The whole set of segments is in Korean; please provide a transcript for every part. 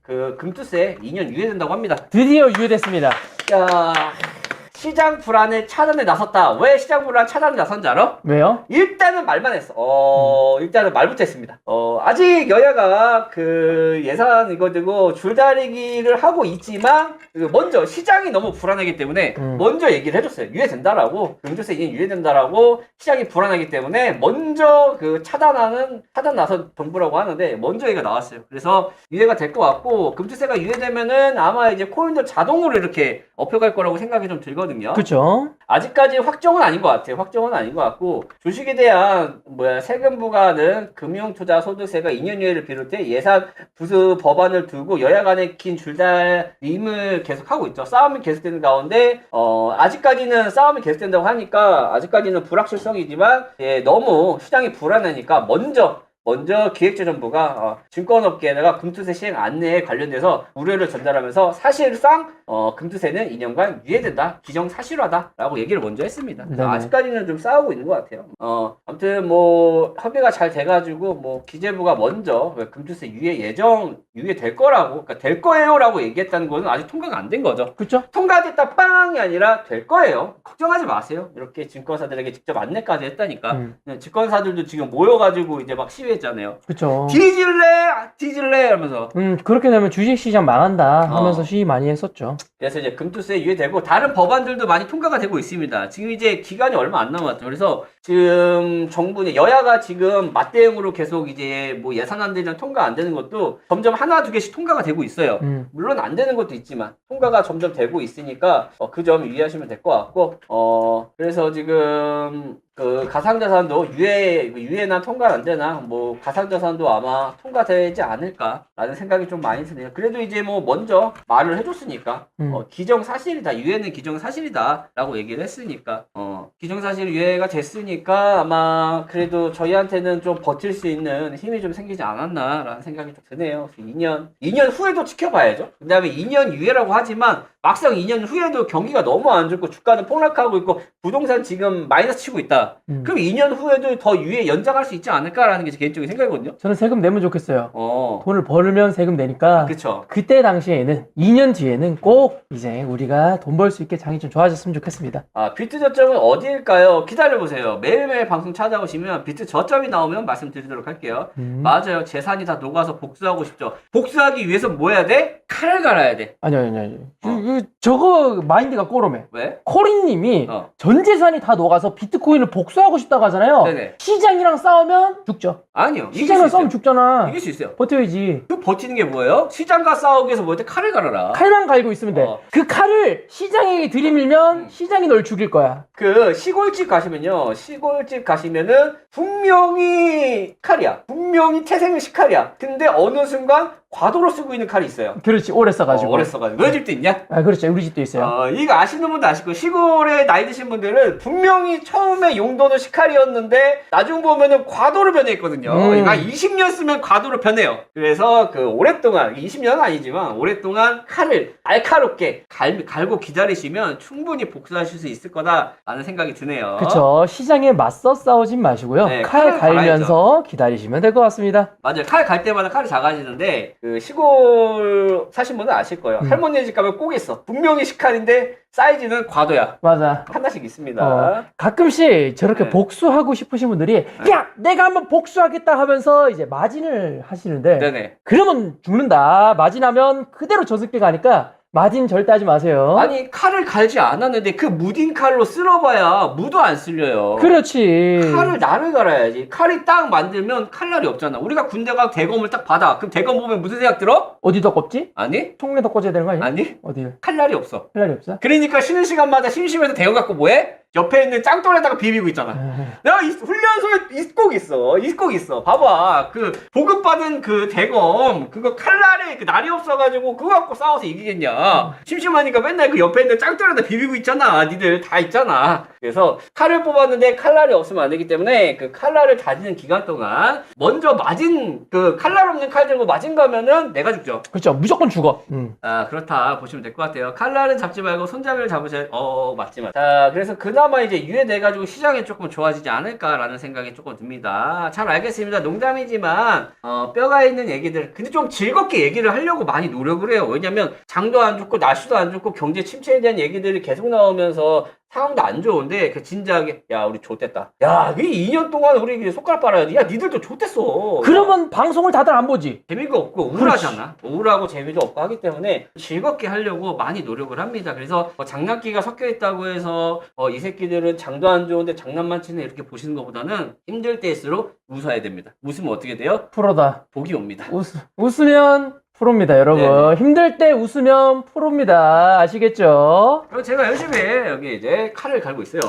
그 금투세 2년 유예된다고 합니다. 드디어 유예됐습니다. 야 시장 불안에 차단에 나섰다. 왜 시장 불안 차단에 나선지 알아? 왜요? 일단은 말만 했어. 어, 일단은 말부터 했습니다. 어, 아직 여야가 그 예산 이거 들고 줄다리기를 하고 있지만, 그 먼저 시장이 너무 불안하기 때문에, 음. 먼저 얘기를 해줬어요. 유예된다라고, 금주세 이제 유예된다라고, 시장이 불안하기 때문에, 먼저 그 차단하는, 차단 나선 정부라고 하는데, 먼저 얘기가 나왔어요. 그래서 유예가 될 것 같고, 금주세가 유예되면은 아마 이제 코인도 자동으로 이렇게 업혀갈 거라고 생각이 좀 들거든요. 그쵸? 아직까지 확정은 아닌 것 같아요. 확정은 아닌 것 같고 주식에 대한 뭐야 세금 부과는 금융투자 소득세가 2년 유예를 비롯해 예산 부수 법안을 두고 여야 간의 긴 줄다림을 계속하고 있죠. 싸움이 계속되는 가운데 어, 아직까지는 싸움이 계속된다고 하니까 아직까지는 불확실성이지만 예, 너무 시장이 불안하니까 먼저 먼저 기획재정부가 어, 증권업계에다가 금투세 시행 안내에 관련돼서 우려를 전달하면서 사실상 어, 금투세는 2년간 유예된다, 기정사실화다라고 얘기를 먼저 했습니다. 네네. 아직까지는 좀 싸우고 있는 것 같아요. 어, 아무튼 뭐 협의가 잘 돼가지고 뭐 기재부가 먼저 왜 금투세 유예 예정 유예될 거라고, 그러니까 될 거예요라고 얘기했다는 거는 아직 통과가 안 된 거죠. 그쵸? 통과됐다 빵이 아니라 될 거예요. 걱정하지 마세요. 이렇게 증권사들에게 직접 안내까지 했다니까. 음, 네, 증권사들도 지금 모여가지고 이제 막 시위 했잖아요. 그쵸. 뒤질래, 아, 뒤질래 하면서. 음, 그렇게 되면 주식시장 망한다 하면서 어. 시위 많이 했었죠. 그래서 이제 금투세 유예되고 다른 법안들도 많이 통과가 되고 있습니다. 지금 이제 기간이 얼마 안 남았죠. 그래서 지금 정부 여야가 지금 맞대응으로 계속 이제 뭐 예산안들이랑 통과 안 되는 것도 점점 하나 두 개씩 통과가 되고 있어요. 음, 물론 안 되는 것도 있지만 통과가 점점 되고 있으니까 어, 그점 유의하시면 될 것 같고 어 그래서 지금 그 가상자산도 유예 유예나 통과 안 되나 뭐 가상자산도 아마 통과되지 않을까라는 생각이 좀 많이 드네요. 그래도 이제 뭐 먼저 말을 해줬으니까 음. 어, 기정 사실이다 유예는 기정 사실이다라고 얘기를 했으니까 어 기정 사실 유예가 됐으니까 아마 그래도 저희한테는 좀 버틸 수 있는 힘이 좀 생기지 않았나라는 생각이 좀 드네요. 그래서 2년 2년 후에도 지켜봐야죠. 그다음에 2년 유예라고 하지만 막상 2년 후에도 경기가 너무 안 좋고 주가는 폭락하고 있고 부동산 지금 마이너스 치고 있다. 음. 그럼 2년 후에도 더 유예 연장할 수 있지 않을까라는 게 제 개인적인 생각이거든요. 저는 세금 내면 좋겠어요. 어, 돈을 벌면 세금 내니까 그쵸. 그때 당시에는 2년 뒤에는 꼭 이제 우리가 돈 벌 수 있게 장이 좀 좋아졌으면 좋겠습니다. 아, 비트 저점은 어디일까요? 기다려보세요. 매일매일 방송 찾아오시면 비트 저점이 나오면 말씀드리도록 할게요. 음. 맞아요. 재산이 다 녹아서 복수하고 싶죠. 복수하기 위해서 뭐 해야 돼? 칼을 갈아야 돼. 아니요, 아니요, 아니요. 어. 그, 그, 저거 마인드가 꼬로매. 왜? 코린님이 어. 전 재산이 다 녹아서 비트코인을 복수하고 싶다고 하잖아요. 네네. 시장이랑 싸우면 죽죠. 아니요. 이길 시장이랑. 싸우면 죽잖아. 이길 수 있어요. 버텨야지. 그 버티는 게 뭐예요? 시장과 싸우기 위해서 때 칼을 갈아라. 칼만 갈고 있으면 돼. 어. 그 칼을 시장에게 들이밀면 음. 시장이 널 죽일 거야. 그 시골집 가시면요. 시골집 가시면은 분명히 칼이야. 분명히 태생은 시칼이야. 근데 어느 순간 과도로 쓰고 있는 칼이 있어요. 그렇지, 오래 써가지고. 어, 오래 써가지고. 너희 집도 있냐? 아, 그렇죠. 우리 집도 있어요. 어, 이거 아시는 분도 아시고 시골에 나이 드신 분들은 분명히 처음에 용도는 시칼이었는데 나중 보면은 과도로 변해있거든요. 음. 한 20년 쓰면 과도로 변해요. 그래서 그 오랫동안 20년은 아니지만 오랫동안 칼을 날카롭게 갈, 갈고 기다리시면 충분히 복수하실 수 있을 거다라는 생각이 드네요. 그쵸. 시장에 맞서 싸우진 마시고요. 네, 칼 갈면서 기다리시면 될 것 같습니다. 맞아요. 칼 갈 때마다 칼이 작아지는데 그 시골 사신 분은 아실 거예요. 음. 할머니 집 가면 꼭 있어. 분명히 시칼인데 사이즈는 과도야. 맞아. 하나씩 있습니다. 어, 가끔씩 저렇게 네. 복수하고 싶으신 분들이 야 내가 한번 복수하겠다 하면서 이제 마진을 하시는데 네네. 그러면 죽는다 마진하면 그대로 저승길 가니까 마진 절대 하지 마세요 아니 칼을 갈지 않았는데 그 무딘 칼로 쓸어봐야 무도 안 쓸려요. 그렇지 칼을 나를 갈아야지. 칼이 딱 만들면 칼날이 없잖아. 우리가 군대 가 대검을 딱 받아. 그럼 대검 보면 무슨 생각 들어? 어디 더 꼽지? 아니? 총내 더 꽂아야 되는 거 아니야? 아니? 어디 칼날이 없어. 할 날이 없어? 그러니까 쉬는 시간마다 심심해서 대검 갖고 뭐해? 옆에 있는 짱돌에다가 비비고 있잖아. 내가 이 훈련소에 이- 꼭 있어. 이꼭 있어. 봐봐. 그 보급받은 그 대검 그거 칼날에 그 날이 없어가지고 그거 갖고 싸워서 이기겠냐. 심심하니까 맨날 그 옆에 있는 짱돌에다 비비고 있잖아. 니들 다 있잖아. 그래서 칼을 뽑았는데 칼날이 없으면 안 되기 때문에 그 칼날을 다지는 기간 동안 먼저 맞은 그 칼날 없는 칼 들고 맞은 거면은 내가 죽죠. 그렇죠 무조건 죽어 음. 아 그렇다 보시면 될 것 같아요 칼날은 잡지 말고 손잡이를 잡으셔야 어 맞지만 자 그래서 그나마 그나마 이제 유예돼가지고 시장이 조금 좋아지지 않을까라는 생각이 조금 듭니다. 잘 알겠습니다. 농담이지만 어, 뼈가 있는 얘기들 근데 좀 즐겁게 얘기를 하려고 많이 노력을 해요. 왜냐면 장도 안 좋고 날씨도 안 좋고 경제 침체에 대한 얘기들이 계속 나오면서 상황도 안 좋은데 그 진지하게 야 우리 좆됐다. 야 이게 2년 동안 우리 손가락 빨아야 돼. 야 니들도 좆됐어. 그러면 방송을 다들 안 보지. 재미가 없고 우울하잖아. 우울하고 재미도 없고 하기 때문에 즐겁게 하려고 많이 노력을 합니다. 그래서 뭐 장난기가 섞여 있다고 해서 어, 이 새끼들은 장도 안 좋은데 장난만 치네 이렇게 보시는 것보다는 힘들 때일수록 웃어야 됩니다. 웃으면 어떻게 돼요? 프로다. 복이 옵니다. 웃, 웃으면 프로입니다, 여러분. 네네. 힘들 때 웃으면 프로입니다. 아시겠죠? 그리고 제가 열심히 여기 이제 칼을 갈고 있어요.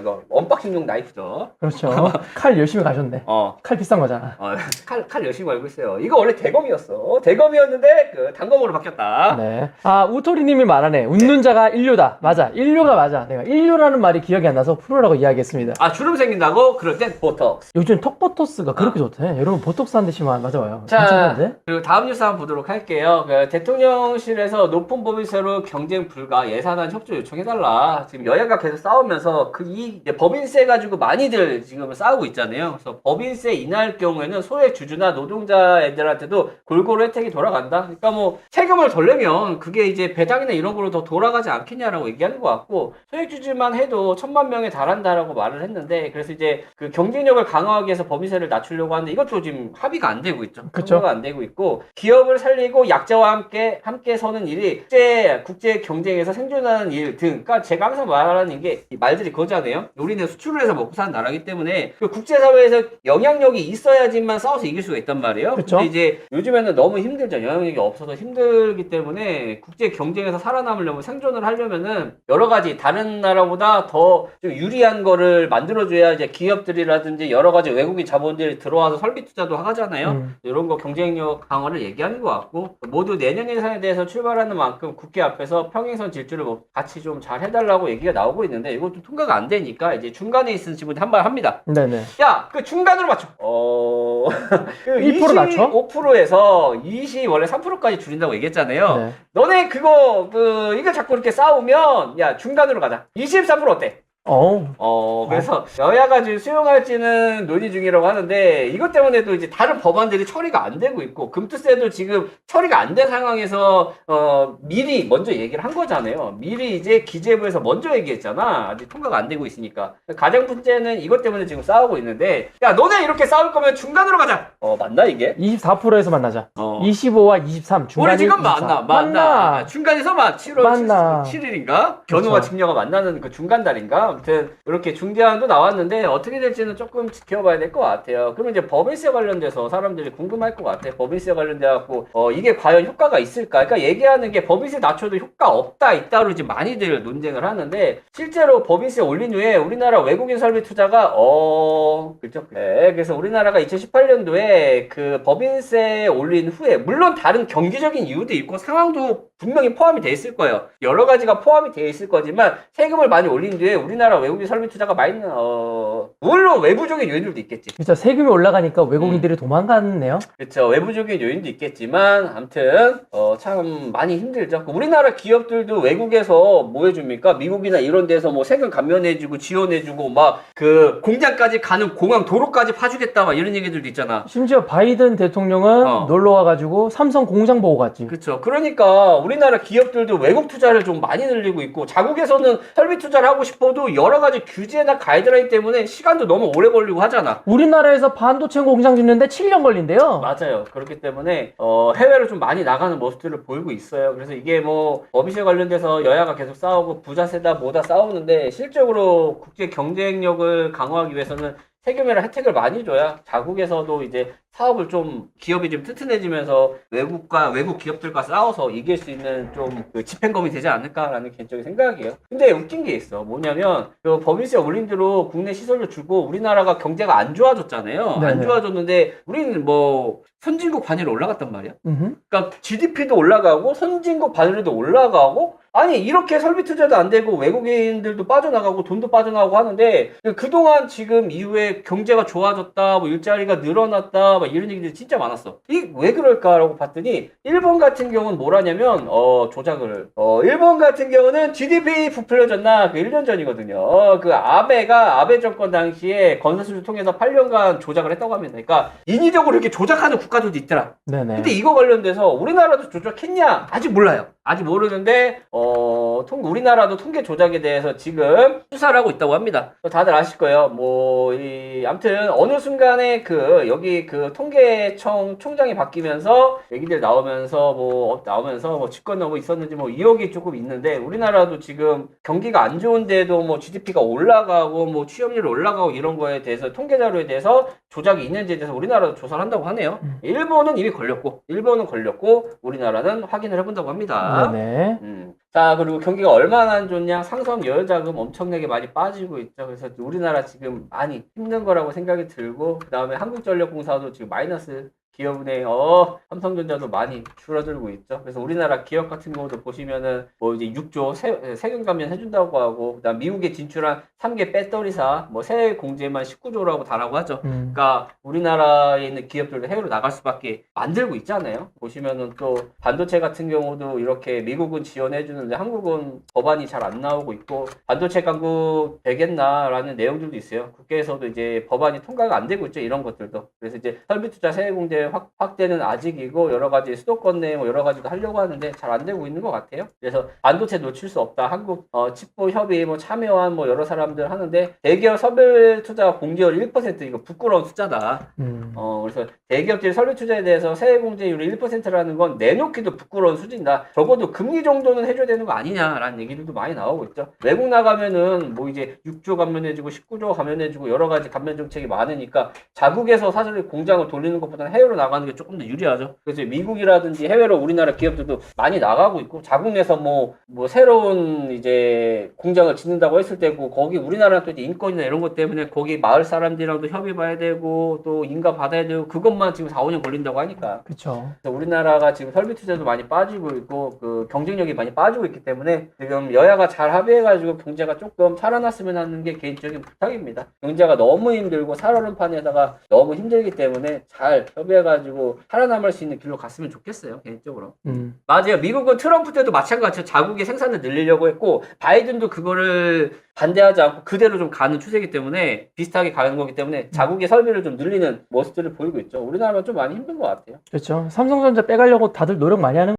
이거 언박싱용 나이프죠. 그렇죠. 칼 열심히 가셨네. 어, 칼 비싼 거잖아. 어, 칼, 칼 열심히 갈고 있어요. 이거 원래 대검이었어. 대검이었는데 그 단검으로 바뀌었다. 네. 아, 우토리님이 말하네. 웃는 자가 인류다. 맞아. 인류가 맞아. 내가 인류라는 말이 기억이 안 나서 프로라고 이야기했습니다. 아 주름 생긴다고? 그럴 땐 보톡스. 요즘 턱보토스가 그렇게 좋대. 여러분, 보톡스 한 대씩만 맞아봐요. 자, 괜찮은데? 그리고 다음 뉴스 한번 보도록 할게요. 그 대통령실에서 높은 법인세로 경쟁 불가 예산안 협조 요청해달라. 지금 여야가 계속 싸우면서 그 이 법인세 가지고 많이들 지금 싸우고 있잖아요. 그래서 법인세 인하할 경우에는 소액 주주나 노동자 애들한테도 골고루 혜택이 돌아간다. 그러니까 뭐 세금을 덜 내면 그게 이제 배당이나 이런 걸로 더 돌아가지 않겠냐라고 얘기하는 것 같고 소액 주주만 해도 천만 명에 달한다라고 말을 했는데 그래서 이제 그 경쟁력을 강화하기 위해서 법인세를 낮추려고 하는데 이것도 지금 합의가 안 되고 있죠. 그쵸. 통과가 안 되고 있고 기업을 살 리고 약자와 함께 함께 서는 일이 국제 국제 경쟁에서 생존하는 일 등. 그러니까 제가 항상 말하는 게이 말들이 그거잖아요. 우리는 수출을 해서 먹고 사는 나라기 때문에 그 국제 사회에서 영향력이 있어야지만 싸워서 이길 수가 있단 말이에요. 그쵸. 근데 이제 요즘에는 너무 힘들죠. 영향력이 없어서 힘들기 때문에 국제 경쟁에서 살아남으려면 생존을 하려면은 여러 가지 다른 나라보다 더 좀 유리한 거를 만들어줘야 이제 기업들이라든지 여러 가지 외국인 자본들이 들어와서 설비 투자도 하잖아요. 음. 이런 거 경쟁력 강화를 얘기하는 것 같고 모두 내년 예산에 대해서 출발하는 만큼 국회 앞에서 평행선 질주를 뭐 같이 좀 잘 해달라고 얘기가 나오고 있는데 이것도 통과가 안 되니까 이제 중간에 있는 친구들 한말 합니다. 네네. 야, 그 중간으로 맞춰. 어, 그 1% 낮춰? 5%에서 20 원래 3%까지 줄인다고 얘기했잖아요. 네. 너네 그거 그 이거 자꾸 이렇게 싸우면 야 중간으로 가자. 23% 어때? 어 어, 그래서 여야가 지금 수용할지는 논의 중이라고 하는데 이것 때문에도 이제 다른 법안들이 처리가 안 되고 있고 금투세도 지금 처리가 안 된 상황에서 어, 미리 먼저 얘기를 한 거잖아요. 미리 이제 기재부에서 먼저 얘기했잖아. 아직 통과가 안 되고 있으니까. 가장 문제는 이것 때문에 지금 싸우고 있는데 야, 너네 이렇게 싸울 거면 중간으로 가자. 어, 맞나 이게? 24%에서 만나자. 어. 25와 23 중간이 우리 지금 24. 만나, 만나. 중간에서 만 7월 만나. 7일인가? 견우와 그쵸. 직녀가 만나는 그 중간 달인가? 아무튼 이렇게 중대안도 나왔는데 어떻게 될지는 조금 지켜봐야 될 것 같아요. 그러면 이제 법인세 관련돼서 사람들이 궁금할 것 같아요. 법인세 관련돼 갖고 어 이게 과연 효과가 있을까? 그러니까 얘기하는 게 법인세 낮춰도 효과 없다 있다로 이제 많이들 논쟁을 하는데 실제로 법인세 올린 후에 우리나라 외국인 설비 투자가 어 그죠? 네, 그래서 우리나라가 2018년도에 그 법인세 올린 후에 물론 다른 경기적인 이유도 있고 상황도 분명히 포함이 돼 있을 거예요. 여러 가지가 포함이 돼 있을 거지만 세금을 많이 올린 뒤에 우리나라 외국인 설비 투자가 많이 어 물론 외부적인 요인들도 있겠지. 그렇죠. 세금이 올라가니까 음. 외국인들이 도망갔네요. 그렇죠. 외부적인 요인도 있겠지만 아무튼 어, 참 많이 힘들죠. 우리나라 기업들도 외국에서 뭐 해줍니까? 미국이나 이런 데서 뭐 세금 감면해주고 지원해주고 막 그 공장까지 가는 공항 도로까지 파주겠다 막 이런 얘기들도 있잖아. 심지어 바이든 대통령은 어. 놀러 와가지고 삼성 공장 보고 갔지. 그렇죠. 그러니까 우리나라 기업들도 외국 투자를 좀 많이 늘리고 있고 자국에서는 설비 투자를 하고 싶어도 여러 가지 규제나 가이드라인 때문에 시간도 너무 오래 걸리고 하잖아. 우리나라에서 반도체 공장 짓는데 7년 걸린대요. 맞아요. 그렇기 때문에 어, 해외로 좀 많이 나가는 모습들을 보이고 있어요. 그래서 이게 뭐 법인세 관련돼서 여야가 계속 싸우고 부자 세다 뭐다 싸우는데 실적으로 국제 경쟁력을 강화하기 위해서는 세금이나 혜택을 많이 줘야 자국에서도 이제 사업을 좀 기업이 좀 튼튼해지면서 외국과 외국 기업들과 싸워서 이길 수 있는 좀 그 집행검이 되지 않을까라는 개인적인 생각이에요. 근데 웃긴 게 있어. 뭐냐면 그 법인세 올린 대로 국내 시설도 주고 우리나라가 경제가 안 좋아졌잖아요. 안 네네. 좋아졌는데 우리는 뭐 선진국 반열에 올라갔단 말이야. 음흠. 그러니까 GDP도 올라가고 선진국 반열에도 올라가고 아니 이렇게 설비 투자도 안 되고 외국인들도 빠져나가고 돈도 빠져나가고 하는데 그동안 지금 이후에 경제가 좋아졌다 뭐 일자리가 늘어났다 뭐 조작하고 이런 얘기들이 진짜 많았어. 이 왜 그럴까라고 봤더니 일본 같은 경우는 뭘 하냐면 어 조작을 어 일본 같은 경우는 GDP 부풀려졌나 그 1년 전이거든요. 어, 그 아베가 아베 정권 당시에 건설수를 통해서 8년간 조작을 했다고 합니다. 그러니까 인위적으로 이렇게 조작하는 국가들도 있더라. 네네. 근데 이거 관련돼서 우리나라도 조작했냐? 아직 몰라요. 아직 모르는데 어, 통, 우리나라도 통계 조작에 대해서 지금 수사를 하고 있다고 합니다. 다들 아실 거예요. 뭐, 이, 아무튼 어느 순간에 그 여기 그 통계청 총장이 바뀌면서 얘기들 나오면서 뭐 어, 나오면서 뭐 직권 너무 있었는지 뭐 의혹이 조금 있는데 우리나라도 지금 경기가 안 좋은데도 뭐 GDP가 올라가고 뭐 취업률 올라가고 이런 거에 대해서 통계 자료에 대해서 조작이 있는지에 대해서 우리나라도 조사를 한다고 하네요. 음. 일본은 이미 걸렸고 일본은 걸렸고 우리나라는 확인을 해본다고 합니다. 네네. 음. 자 그리고 경기가 얼마나 안 좋냐 상성 여자금 엄청나게 많이 빠지고 있죠 그래서 우리나라 지금 많이 힘든 거라고 생각이 들고 그 다음에 한국전력공사도 지금 마이너스 기업은행 어 삼성전자도 많이 줄어들고 있죠 그래서 우리나라 기업 같은 경우도 보시면은 뭐 이제 6조 세, 세금 감면 해준다고 하고 그다음 미국에 진출한 3개 배터리사 뭐 세액 공제만 19조라고 다라고 하죠 음. 그러니까 우리나라에 있는 기업들도 해외로 나갈 수밖에 만들고 있잖아요. 보시면은 또 반도체 같은 경우도 이렇게 미국은 지원해 주는데 한국은 법안이 잘 안 나오고 있고 반도체 강국 되겠나라는 내용들도 있어요. 국회에서도 이제 법안이 통과가 안 되고 있죠. 이런 것들도. 그래서 이제 설비 투자 세액 공제 확, 확대는 아직이고 여러 가지 수도권 내 뭐 여러 가지도 하려고 하는데 잘 안 되고 있는 것 같아요. 그래서 반도체 놓칠 수 없다. 한국 어, 칩보 협의 뭐 참여한 뭐 여러 사람들 하는데 대기업 설비 투자 공제율 1% 이거 부끄러운 숫자다. 음. 어, 그래서 대기업들 설비 투자에 대해서 세액 공제율이 1%라는 건 내놓기도 부끄러운 수준이다. 적어도 금리 정도는 해줘야 되는 거 아니냐라는 얘기들도 많이 나오고 있죠. 외국 나가면은 뭐 이제 6조 감면해주고 19조 감면해주고 여러 가지 감면 정책이 많으니까 자국에서 사실 공장을 돌리는 것보다는 해외로 나가는 게 조금 더 유리하죠. 그래서 미국이라든지 해외로 우리나라 기업들도 많이 나가고 있고 자국 내에서 뭐, 뭐 새로운 이제 공장을 짓는다고 했을 때고 거기 우리나라는 또 인권이나 이런 것 때문에 거기 마을 사람들이랑도 협의 봐야 되고 또 인가 받아야 되고 그것만 지금 4, 5년 걸린다고 하니까. 그래서 우리나라가 지금 설비 투자도 많이 빠지고 있고 그 경쟁력이 많이 빠지고 있기 때문에 지금 여야가 잘 합의해가지고 경제가 조금 살아났으면 하는 게 개인적인 부탁입니다. 경제가 너무 힘들고 살얼음판에다가 너무 힘들기 때문에 잘 협의 해가지고 살아남을 수 있는 길로 갔으면 좋겠어요 개인적으로. 음. 맞아요. 미국은 트럼프 때도 마찬가지로 자국의 생산을 늘리려고 했고 바이든도 그거를 반대하지 않고 그대로 좀 가는 추세이기 때문에 비슷하게 가는 거기 때문에 자국의 설비를 좀 늘리는 모습들을 보이고 있죠. 우리나라가 좀 많이 힘든 것 같아요. 그렇죠. 삼성전자 빼가려고 다들 노력 많이 하는